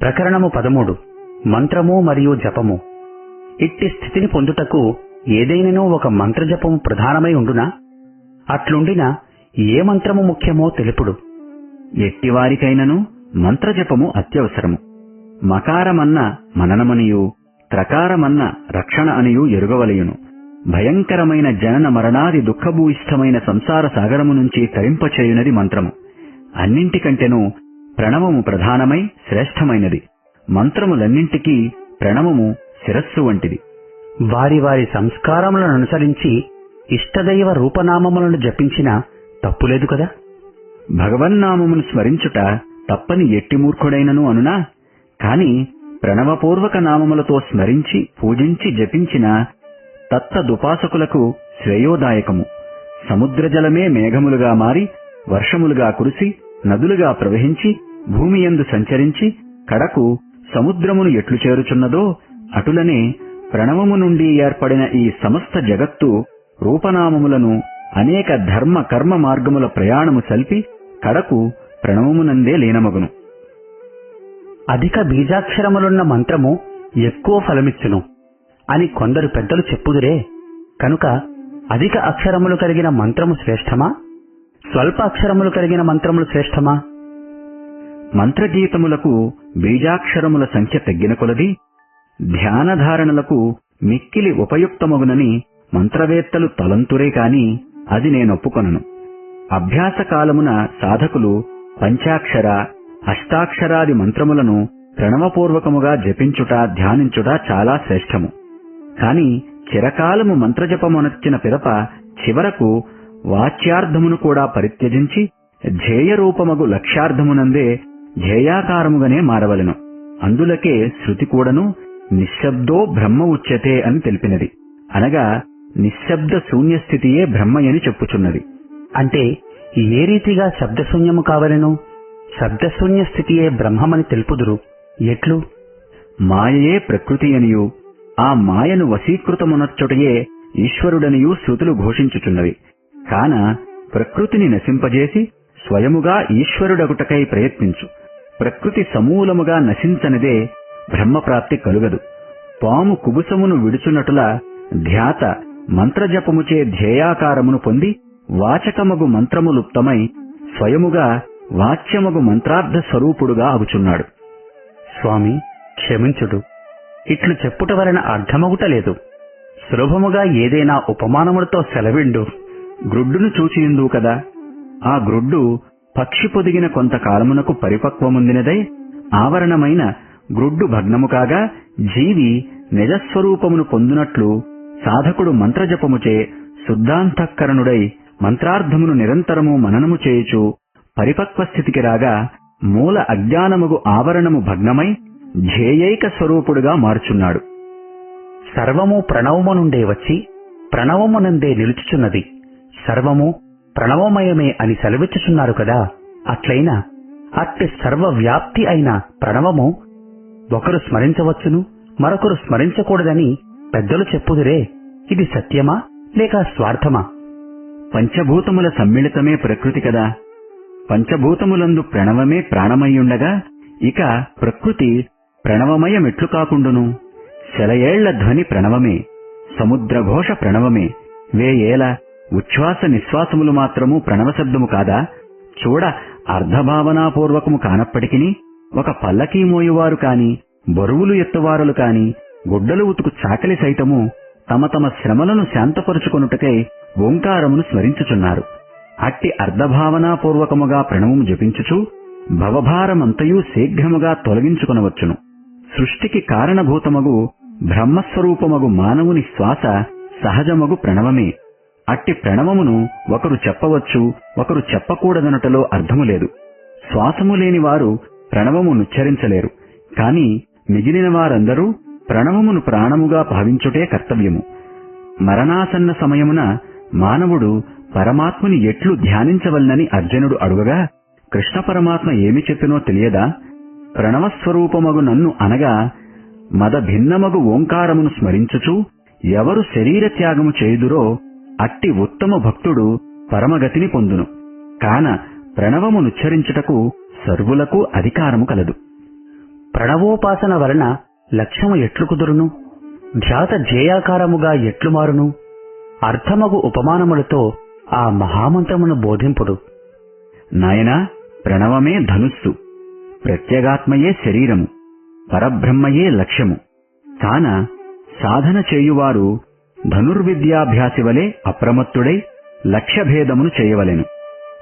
ప్రకరణము పదమూడు. మంత్రము మరియు జపము. ఇట్టి స్థితిని పొందుటకు ఏదైనను ఒక మంత్రజపము ప్రధానమై ఉండునా? అట్లుండిన ఏ మంత్రము ముఖ్యమో తెలుపుడు. ఎట్టివారికైనను మంత్రజపము అత్యవసరము. మకారమన్న మననమనియు త్రకారమన్న రక్షణ అనియు ఎరుగవలయును. భయంకరమైన జనన మరణాది దుఃఖభూయిష్టమైన సంసార సాగరము నుంచి తరింపచేయునది మంత్రము. అన్నింటికంటెను ప్రణవము ప్రధానమై శ్రేష్టమైనది. మంత్రములన్నింటికీ ప్రణవము శిరస్సు వంటిది. వారి వారి సంస్కారములను అనుసరించి ఇష్టదైవ రూపనామములను జపించిన తప్పులేదు కదా? భగవన్నామమును స్మరించుట తప్పని ఎట్టి మూర్ఖుడైనను అనునా? కాని ప్రణవపూర్వక నామములతో స్మరించి పూజించి జపించిన తత్తదుపాసకులకు శ్రేయోదాయకము. సముద్రజలమే మేఘములుగా మారి వర్షములుగా కురిసి నదులుగా ప్రవహించి భూమియందు సంచరించి కడకు సముద్రమును ఎట్లు చేరుచున్నదో అటులనే ప్రణవము నుండి ఏర్పడిన ఈ సమస్త జగత్తు రూపనామములను అనేక ధర్మ కర్మ మార్గముల ప్రయాణము సల్పి కడకు ప్రణవమునందే లీనమగును. అధిక బీజాక్షరములున్న మంత్రము ఎక్కువ ఫలమిచ్చును అని కొందరు పెద్దలు చెప్పుదురే కనుక అధిక అక్షరములు కలిగిన మంత్రము శ్రేష్టమా? స్వల్ప అక్షరములు కలిగిన మంత్రములు శ్రేష్టమా? మంత్రగీతములకు బీజాక్షరముల సంఖ్య తగ్గిన కొలది ధ్యానధారణలకు మిక్కిలి ఉపయుక్తమగునని మంత్రవేత్తలు తలంతురే కాని అది నేనొప్పుకొనను. అభ్యాస కాలమున సాధకులు పంచాక్షర అష్టాక్షరాది మంత్రములను ప్రణవపూర్వకముగా జపించుట ధ్యానించుట చాలా శ్రేష్టము. కాని చిరకాలము మంత్రజపమునొచ్చిన పిదప చివరకు వాచ్యార్థమును కూడా పరిత్యజించి ధ్యేయరూపమగు లక్ష్యార్థమునందే ధ్యేయాకారముగానే మారవలెను. అందులకే శృతి కూడాను నిశ్శబ్దో బ్రహ్మ ఉచ్యతే అని తెలిపినది. అనగా నిశ్శబ్ద శూన్యస్థితియే బ్రహ్మయని చెప్పుచున్నది. అంటే ఏ రీతిగా శబ్దశూన్యము కావలెను? శబ్దశూన్య స్థితియే బ్రహ్మమని తెలుపుదురు. ఎట్లు? మాయయే ప్రకృతి అనియు. ఆ మాయను వశీకృతమునర్చుటయే ఈశ్వరుడనియు శృతులు ఘోషించుచున్నవి. కాన ప్రకృతిని నశింపజేసి స్వయముగా ఈశ్వరుడగుటకై ప్రయత్నించు. ప్రకృతి సమూలముగా నశించనిదే బ్రహ్మప్రాప్తి కలుగదు. పాము కుబుసమును విడుచునటుల ధ్యాత మంత్రజపముచే ధ్యేయాకారమును పొంది వాచకమగు మంత్రము లుప్తమై స్వయముగా వాచ్యమగు మంత్రార్థ స్వరూపుడుగా అగుచున్నాడు. స్వామి క్షమించుడు. ఇట్లు చెప్పుట వలన అర్థమగుటలేదు సులభముగా ఏదైనా ఉపమానములతో సెలవిండు గ్రుడ్డును చూచియుందు కదా. ఆ గ్రుడ్డు పక్షి పొదిగిన కొంతకాలమునకు పరిపక్వముందినదై ఆవరణమైన గ్రుడ్డు భగ్నము కాగా జీవి నిజస్వరూపమును పొందునట్లు సాధకుడు మంత్రజపముచే శుద్ధాంతఃకరణుడై మంత్రార్థమును నిరంతరము మననము చేయుచు పరిపక్వ స్థితికి రాగా మూల అజ్ఞానముగు ఆవరణము భగ్నమై ధ్యేయైక స్వరూపుడుగా మార్చున్నాడు. సర్వము ప్రణవము నుండే వచ్చి ప్రణవమునందే నిలుచుచున్నది. సర్వము ప్రణవమయమే అని సెలవిచ్చుచున్నారు కదా. అట్లయినా అట్టి సర్వవ్యాప్తి అయిన ప్రణవము ఒకరు స్మరించవచ్చును మరొకరు స్మరించకూడదని పెద్దలు చెప్పుదురే ఇది సత్యమా లేక స్వార్థమా? పంచభూతముల సమ్మిళితమే ప్రకృతి కదా. పంచభూతములందు ప్రణవమే ప్రాణమయ్యుండగా ఇక ప్రకృతి ప్రణవమయమెట్లు కాకుండును. శలయేళ్ళ ధ్వని ప్రణవమే సముద్రఘోష ప్రణవమే వేయేల ఉచ్ఛ్వాస నిశ్వాసములు మాత్రము ప్రణవశబ్దము కాదా? చూడ అర్ధభావనాపూర్వకము కానప్పటికిని ఒక పల్లకీ మోయువారు కాని బరువులు ఎత్తువారులు కాని గుడ్డలు ఉతుకు చాకలి సైతము తమ తమ శ్రమలను శాంతపరుచుకొనుటకై ఓంకారమును స్మరించుచున్నారు. అట్టి అర్ధభావనాపూర్వకముగా ప్రణవము జపించుచు భవభారమంతయు శీఘ్రముగా తొలగించుకొనవచ్చును. సృష్టికి కారణభూతమగు బ్రహ్మస్వరూపమగు మానవుని శ్వాస సహజమగు ప్రణవమే. అట్టి ప్రణవమును ఒకరు చెప్పవచ్చు ఒకరు చెప్పకూడదనటలో అర్థము లేదు. శ్వాసము లేని వారు ప్రణవము నుచ్చరించలేరు కాని మిగిలిన వారందరూ ప్రణవమును ప్రాణముగా భావించుటే కర్తవ్యము. మరణాసన్న సమయమున మానవుడు పరమాత్మని ఎట్లు ధ్యానించవల్నని అర్జునుడు అడుగగా కృష్ణ పరమాత్మ ఏమి చెప్పినో తెలియదా? ప్రణవస్వరూపమగు నన్ను అనగా మద భిన్నమగు ఓంకారమును స్మరించుచు ఎవరు శరీర త్యాగము చేయుదురో అట్టి ఉత్తమ భక్తుడు పరమగతిని పొందును. కాన ప్రణవమునుచ్చరించుటకు సర్వులకు అధికారము కలదు. ప్రణవోపాసన వలన లక్ష్యము ఎట్లు కుదురును? ధ్యాత ధ్యేయాకారముగా ఎట్లు మారును? అర్థమగు ఉపమానములతో ఆ మహామంత్రమును బోధింపుడు. నాయనా ప్రణవమే ధనుస్సు. ప్రత్యేగాత్మయే శరీరము. పరబ్రహ్మయే లక్ష్యము. కాన సాధన చేయువారు ధనుర్విద్యాభ్యాసి వలె అప్రమత్తుడై లక్ష్యభేదమును చేయవలెను.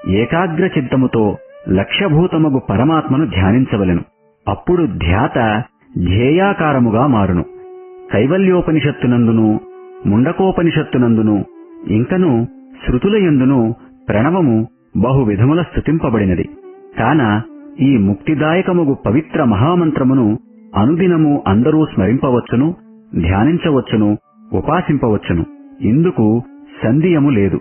ఏకాగ్ర చిత్తముతో లక్ష్యభూతమగు పరమాత్మను ధ్యానించవలెను. అప్పుడు ధ్యాత ధ్యేయాకారముగా మారును. కైవల్యోపనిషత్తునందును ముండకోపనిషత్తునందును ఇంకను శృతులయందును ప్రణవము బహువిధముల స్థుతింపబడినది కాన ఈ ముక్తిదాయకముగు పవిత్ర మహామంత్రమును అనుదినము అందరూ స్మరింపవచ్చును ధ్యానించవచ్చును ఉపాసింపవచ్చును. ఇందుకు సంధియము లేదు.